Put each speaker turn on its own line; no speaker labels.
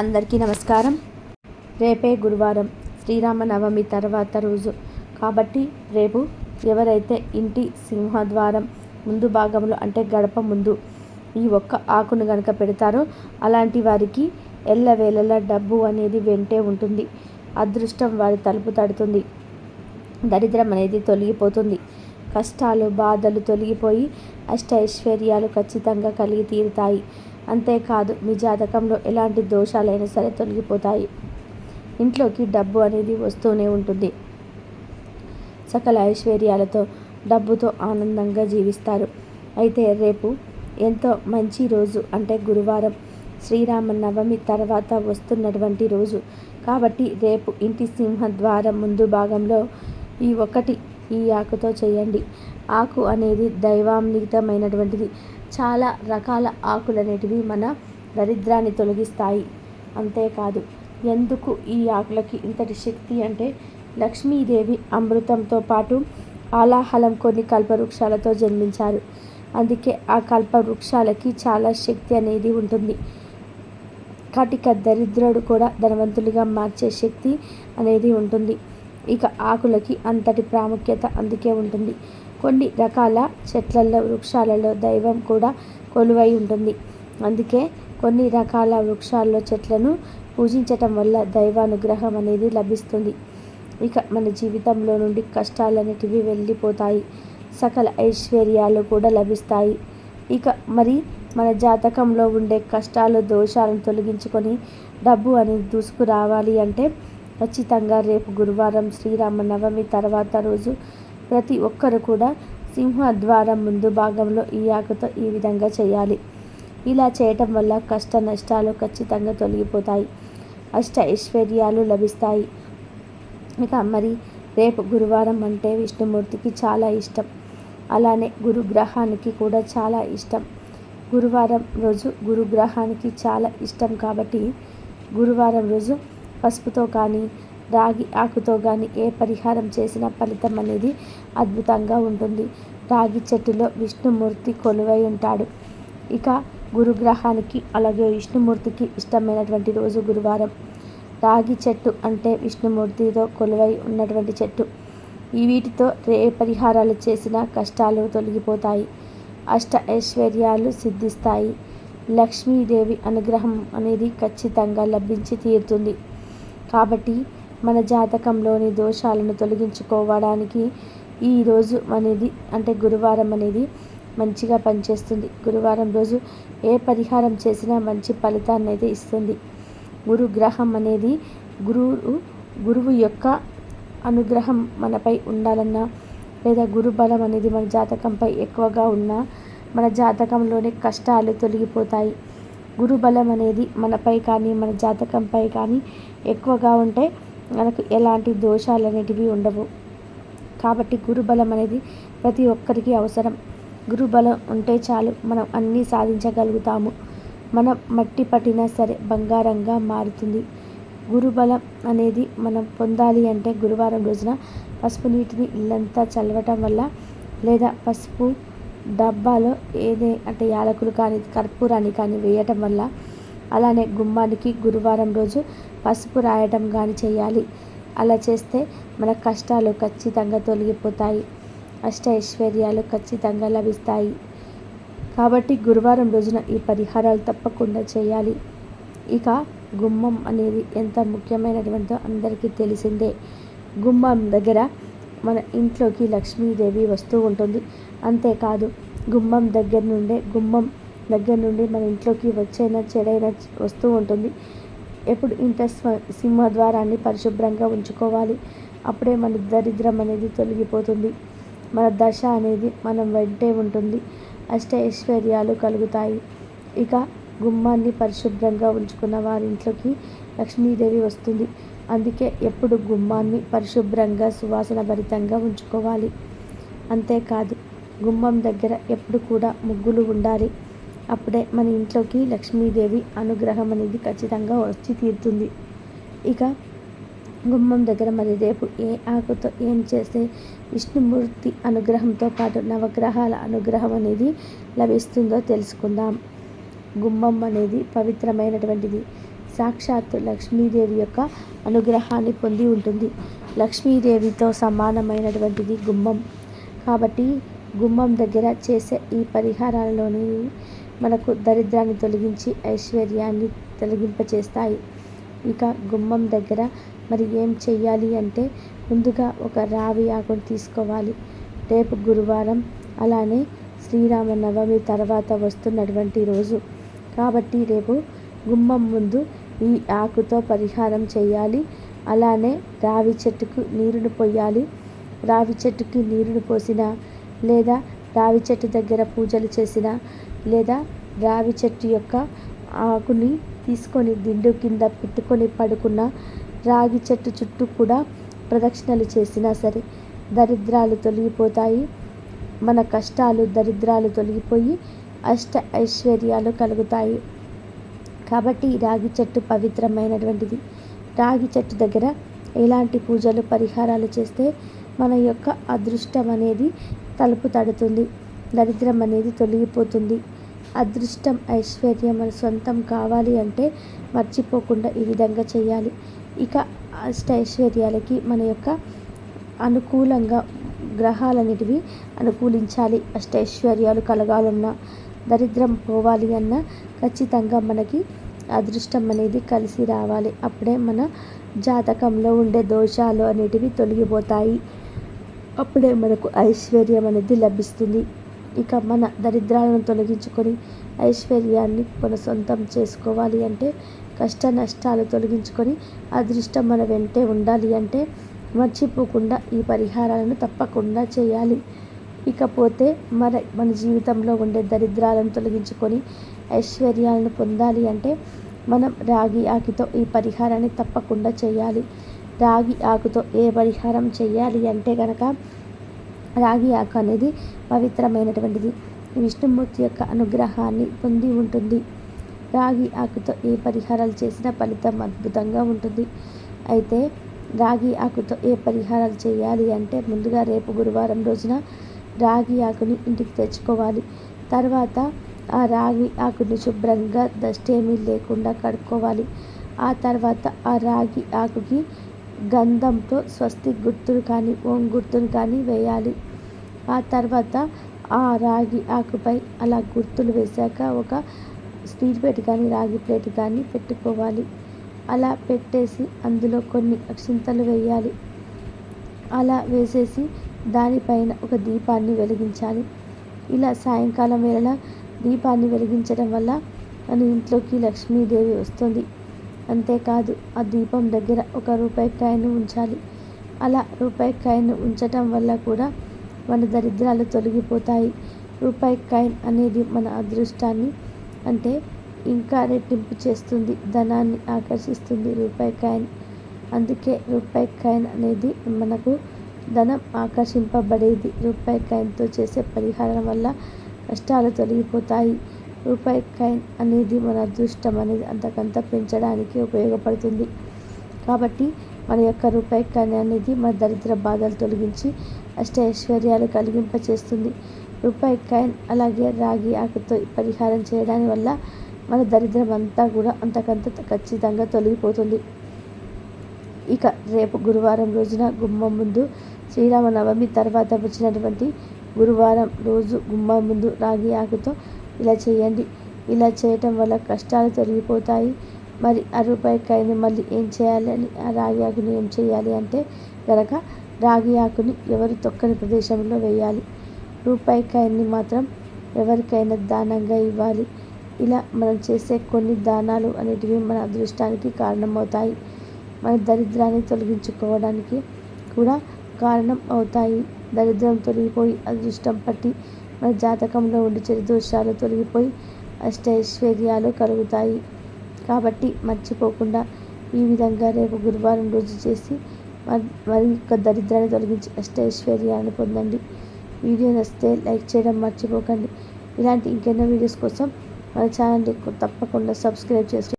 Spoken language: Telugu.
అందరికీ నమస్కారం. రేపే గురువారం శ్రీరామనవమి తర్వాత రోజు. కాబట్టి రేపు ఎవరైతే ఇంటి సింహద్వారం ముందు భాగంలో అంటే గడప ముందు ఈ ఒక్క ఆకును కనుక పెడతారో అలాంటి వారికి ఎల్లవేళలా డబ్బు అనేది వెంటే ఉంటుంది. అదృష్టం వారి తలుపు తడుతుంది. దరిద్రం అనేది తొలగిపోతుంది. కష్టాలు బాధలు తొలగిపోయి అష్ట ఐశ్వర్యాలు ఖచ్చితంగా కలిగి తీరుతాయి. అంతేకాదు మీ జాతకంలో ఎలాంటి దోషాలైనా సరే తొలగిపోతాయి. ఇంట్లోకి డబ్బు అనేది వస్తూనే ఉంటుంది. సకల ఐశ్వర్యాలతో డబ్బుతో ఆనందంగా జీవిస్తారు. అయితే రేపు ఎంతో మంచి రోజు అంటే గురువారం. శ్రీరామ నవమి తర్వాత వస్తున్నటువంటి రోజు. కాబట్టి రేపు ఇంటి సింహద్వారం ముందు భాగంలో ఈ ఒకటి ఈ ఆకుతో చేయండి. ఆకు అనేది దైవాన్వితమైనటువంటిది చాలా రకాల ఆకులు అనేటివి మన దరిద్రాన్ని తొలగిస్తాయి. అంతేకాదు ఎందుకు ఈ ఆకులకి ఇంతటి శక్తి అంటే లక్ష్మీదేవి అమృతంతో పాటు ఆలాహలం కొన్ని కల్పవృక్షాలతో జన్మించారు. అందుకే ఆ కల్పవృక్షాలకి చాలా శక్తి అనేది ఉంటుంది. కటిక దరిద్రుడు కూడా ధనవంతులుగా మార్చే శక్తి అనేది ఉంటుంది. ఇక ఆకులకి అంతటి ప్రాముఖ్యత అందుకే ఉంటుంది. కొన్ని రకాల చెట్లలో వృక్షాలలో దైవం కూడా కొలువై ఉంటుంది. అందుకే కొన్ని రకాల వృక్షాల్లో చెట్లను పూజించటం వల్ల దైవానుగ్రహం అనేది లభిస్తుంది. ఇక మన జీవితంలో నుండి కష్టాలన్నిటివి వెళ్ళిపోతాయి. సకల ఐశ్వర్యాలు కూడా లభిస్తాయి. ఇక మరి మన జాతకంలో ఉండే కష్టాలు దోషాలను తొలగించుకొని డబ్బు అనేది దూసుకురావాలి అంటే ఖచ్చితంగా రేపు గురువారం శ్రీరామ నవమి తర్వాత రోజు ప్రతి ఒక్కరు కూడా సింహద్వారం ముందు భాగంలో ఈ ఆకుతో ఈ విధంగా చేయాలి. ఇలా చేయటం వల్ల కష్ట నష్టాలు ఖచ్చితంగా తొలగిపోతాయి. అష్ట ఐశ్వర్యాలు లభిస్తాయి. ఇక మరి రేపు గురువారం అంటే విష్ణుమూర్తికి చాలా ఇష్టం. అలానే గురుగ్రహానికి కూడా చాలా ఇష్టం. గురువారం రోజు గురుగ్రహానికి చాలా ఇష్టం కాబట్టి గురువారం రోజు పసుపుతో కానీ రాగి ఆకుతో కానీ ఏ పరిహారం చేసినా ఫలితం అనేది అద్భుతంగా ఉంటుంది. రాగి చెట్టులో విష్ణుమూర్తి కొలువై ఉంటాడు. ఇక గురుగ్రహానికి అలాగే విష్ణుమూర్తికి ఇష్టమైనటువంటి రోజు గురువారం. రాగి చెట్టు అంటే విష్ణుమూర్తితో కొలువై ఉన్నటువంటి చెట్టు. ఈ వీటితో ఏ పరిహారాలు చేసినా కష్టాలు తొలగిపోతాయి. అష్ట ఐశ్వర్యాలు సిద్ధిస్తాయి. లక్ష్మీదేవి అనుగ్రహం అనేది ఖచ్చితంగా లభించి తీరుతుంది. కాబట్టి మన జాతకంలోని దోషాలను తొలగించుకోవడానికి ఈరోజు అనేది అంటే గురువారం అనేది మంచిగా పనిచేస్తుంది. గురువారం రోజు ఏ పరిహారం చేసినా మంచి ఫలితాన్ని అయితే ఇస్తుంది. గురుగ్రహం అనేది గురువు గురువు యొక్క అనుగ్రహం మనపై ఉండాలన్నా లేదా గురుబలం అనేది మన జాతకంపై ఎక్కువగా ఉన్నా మన జాతకంలోని కష్టాలు తొలగిపోతాయి. గురుబలం అనేది మనపై కానీ మన జాతకంపై కానీ ఎక్కువగా ఉంటే మనకు ఎలాంటి దోషాలు అనేటివి ఉండవు. కాబట్టి గురుబలం అనేది ప్రతి ఒక్కరికి అవసరం. గురుబలం ఉంటే చాలు మనం అన్నీ సాధించగలుగుతాము. మనం మట్టి పట్టినా సరే బంగారంగా మారుతుంది. గురుబలం అనేది మనం పొందాలి అంటే గురువారం రోజున పసుపు నీటిని ఇల్లంతా చల్లవటం వల్ల లేదా పసుపు డబ్బాలో ఏదే అంటే యాలకులు కానీ కర్పూరాన్ని కానీ వేయటం వల్ల అలానే గుమ్మానికి గురువారం రోజు పసుపు రాయటం కానీ చేయాలి. అలా చేస్తే మన కష్టాలు ఖచ్చితంగా తొలగిపోతాయి. అష్ట ఐశ్వర్యాలు ఖచ్చితంగా లభిస్తాయి. కాబట్టి గురువారం రోజున ఈ పరిహారాలు తప్పకుండా చేయాలి. ఇక గుమ్మం అనేది ఎంత ముఖ్యమైనటువంటిదో అందరికీ తెలిసిందే. గుమ్మం దగ్గర మన ఇంట్లోకి లక్ష్మీదేవి వస్తూ ఉంటుంది. అంతేకాదు గుమ్మం దగ్గర నుండే గుమ్మం దగ్గర నుండి మన ఇంట్లోకి వచ్చైనా చెడైనా వస్తూ ఉంటుంది. ఎప్పుడు ఇంట సింహద్వారాన్ని పరిశుభ్రంగా ఉంచుకోవాలి. అప్పుడే మన దరిద్రం అనేది తొలగిపోతుంది. మన దశ అనేది మనం వెంటే ఉంటుంది. అష్ట ఐశ్వర్యాలు కలుగుతాయి. ఇక గుమ్మాన్ని పరిశుభ్రంగా ఉంచుకున్న వారి ఇంట్లోకి లక్ష్మీదేవి వస్తుంది. అందుకే ఎప్పుడు గుమ్మాన్ని పరిశుభ్రంగా సువాసన భరితంగా ఉంచుకోవాలి. అంతేకాదు గుమ్మం దగ్గర ఎప్పుడు కూడా ముగ్గులు ఉండాలి. అప్పుడే మన ఇంట్లోకి లక్ష్మీదేవి అనుగ్రహం అనేది ఖచ్చితంగా వచ్చి తీరుతుంది. ఇక గుమ్మం దగ్గర మరి రేపు ఏ ఆకుతో ఏం చేస్తే విష్ణుమూర్తి అనుగ్రహంతో పాటు నవగ్రహాల అనుగ్రహం అనేది లభిస్తుందో తెలుసుకుందాం. గుమ్మం అనేది పవిత్రమైనటువంటిది. సాక్షాత్తు లక్ష్మీదేవి యొక్క అనుగ్రహాన్ని పొంది ఉంటుంది. లక్ష్మీదేవితో సమానమైనటువంటిది గుమ్మం. కాబట్టి గుమ్మం దగ్గర చేసే ఈ పరిహారాలలోని మనకు దరిద్రాన్ని తొలగించి ఐశ్వర్యాన్ని తొలగింపచేస్తాయి. ఇక గుమ్మం దగ్గర మరి ఏం చెయ్యాలి అంటే ముందుగా ఒక రావి ఆకును తీసుకోవాలి. రేపు గురువారం అలానే శ్రీరామ నవమి తర్వాత వస్తున్నటువంటి రోజు. కాబట్టి రేపు గుమ్మం ముందు ఈ ఆకుతో పరిహారం చేయాలి అలానే రావి చెట్టుకు నీరును పోయాలి రావి చెట్టుకి నీరును పోసిన లేదా రావి చెట్టు దగ్గర పూజలు చేసిన లేదా రావి చెట్టు యొక్క ఆకుని తీసుకొని దిండు కింద పెట్టుకొని పడుకున్న రాగి చెట్టు చుట్టూ కూడా ప్రదక్షిణలు చేసినా సరే దరిద్రాలు తొలగిపోతాయి. మన కష్టాలు దరిద్రాలు తొలగిపోయి అష్ట ఐశ్వర్యాలు కలుగుతాయి. కాబట్టి రాగి చెట్టు పవిత్రమైనటువంటిది. రాగి చెట్టు దగ్గర ఎలాంటి పూజలు పరిహారాలు చేస్తే మన యొక్క అదృష్టం అనేది తలుపు తడుతుంది దరిద్రం అనేది తొలగిపోతుంది. అదృష్టం ఐశ్వర్యం మన సొంతం కావాలి అంటే మర్చిపోకుండా ఈ విధంగా చేయాలి. ఇక అష్ట ఐశ్వర్యాలకి మన యొక్క అనుకూలంగా గ్రహాలన్నిటివి అనుకూలించాలి. అష్టైశ్వర్యాలు కలగాలన్నా దరిద్రం పోవాలి అన్నా ఖచ్చితంగా మనకి అదృష్టం అనేది కలిసి రావాలి. అప్పుడే మన జాతకంలో ఉండే దోషాలు అనేటివి తొలగిపోతాయి. అప్పుడే మనకు ఐశ్వర్యం అనేది లభిస్తుంది. ఇక మన దరిద్రాలను తొలగించుకొని ఐశ్వర్యాన్ని మన సొంతం చేసుకోవాలి అంటే కష్ట నష్టాలు తొలగించుకొని అదృష్టం మన వెంటే ఉండాలి అంటే మర్చిపోకుండా ఈ పరిహారాలను తప్పకుండా చేయాలి. ఇకపోతే మన మన జీవితంలో ఉండే దరిద్రాలను తొలగించుకొని ఐశ్వర్యాలను పొందాలి అంటే మనం రాగి ఆకితో ఈ పరిహారాన్ని తప్పకుండా చేయాలి. రాగి ఆకుతో ఏ పరిహారం చేయాలి అంటే కనుక రాగి ఆకు అనేది పవిత్రమైనటువంటిది. విష్ణుమూర్తి యొక్క అనుగ్రహాన్ని పొంది ఉంటుంది. రాగి ఆకుతో ఏ పరిహారాలు చేసినా ఫలితం అద్భుతంగా ఉంటుంది. అయితే రాగి ఆకుతో ఏ పరిహారాలు చేయాలి అంటే ముందుగా రేపు గురువారం రోజున రాగి ఆకుని ఇంటికి తెచ్చుకోవాలి. తర్వాత ఆ రాగి ఆకుని శుభ్రంగా దష్టేమీ ఏమీ లేకుండా కడుక్కోవాలి. ఆ తర్వాత ఆ రాగి ఆకుకి గంధంతో స్వస్తి గుర్తులు కానీ ఓం గుర్తును కానీ వేయాలి. ఆ తర్వాత ఆ రాగి ఆకుపై అలా గుర్తులు వేశాక ఒక స్టీల్ ప్లేట్ కానీ రాగి ప్లేట్ కానీ పెట్టుకోవాలి. అలా పెట్టేసి అందులో కొన్ని అక్షింతలు వేయాలి. అలా వేసేసి దానిపైన ఒక దీపాన్ని వెలిగించాలి. ఇలా సాయంకాలం వేళ దీపాన్ని వెలిగించడం వల్ల మన ఇంట్లోకి లక్ష్మీదేవి వస్తుంది. అంతేకాదు ఆ దీపం దగ్గర ఒక రూపాయి కాయను ఉంచాలి. అలా రూపాయి కాయను ఉంచటం వల్ల కూడా మన దరిద్రాలు తొలగిపోతాయి. రూపాయి కాయిన్ అనేది మన అదృష్టాన్ని అంటే ఇంకా రెట్టింపు చేస్తుంది ధనాన్ని ఆకర్షిస్తుంది రూపాయి కాయిన్. అందుకే రూపాయి కాయిన్ అనేది మనకు ధనం ఆకర్షింపబడేది. రూపాయి కాయిన్తో చేసే పరిహారం వల్ల కష్టాలు తొలగిపోతాయి. రూపాయి కాయిన్ అనేది మన అదృష్టం అనేది అంతకంత పెంచడానికి ఉపయోగపడుతుంది. కాబట్టి మన యొక్క రూపాయి కాయిన్ అనేది మన దరిద్ర బాధలు తొలగించి అష్ట ఐశ్వర్యాలు కలిగింపచేస్తుంది. రూపాయి కాయిన్ అలాగే రాగి ఆకుతో పరిహారం చేయడాని వల్ల మన దరిద్రం అంతా కూడా అంతకంత ఖచ్చితంగా తొలగిపోతుంది. ఇక రేపు గురువారం రోజున గుమ్మం ముందు శ్రీరామనవమి తర్వాత వచ్చినటువంటి గురువారం రోజు గుమ్మం ముందు రాగి ఆకుతో ఇలా చేయండి. ఇలా చేయటం వల్ల కష్టాలు తొలగిపోతాయి. మరి ఆ రూపాయి కాయని మళ్ళీ ఏం చేయాలి అని? ఆ రాగి ఆకుని ఏం చేయాలి అంటే కనుక రాగి ఆకుని ఎవరు తొక్కని ప్రదేశంలో వేయాలి. రూపాయికాయన్ని మాత్రం ఎవరికైనా దానంగా ఇవ్వాలి. ఇలా మనం చేసే కొన్ని దానాలు అనేటివి మన అదృష్టానికి కారణమవుతాయి. మన దరిద్రాన్ని తొలగించుకోవడానికి కూడా కారణం అవుతాయి. దరిద్రం తొలగిపోయి అదృష్టం పట్టి మన జాతకంలో ఉండి చెడు తొలగిపోయి అష్టైశ్వర్యాలు కలుగుతాయి. కాబట్టి మర్చిపోకుండా ఈ విధంగా రేపు గురువారం రోజు చేసి మరి యొక్క దరిద్రాన్ని తొలగించి అష్టైశ్వర్యాన్ని పొందండి. వీడియో నచ్చితే లైక్ చేయడం మర్చిపోకండి. ఇలాంటి ఇంకెన్నో వీడియోస్ కోసం మన ఛానల్ని తప్పకుండా సబ్స్క్రైబ్ చేసుకోండి.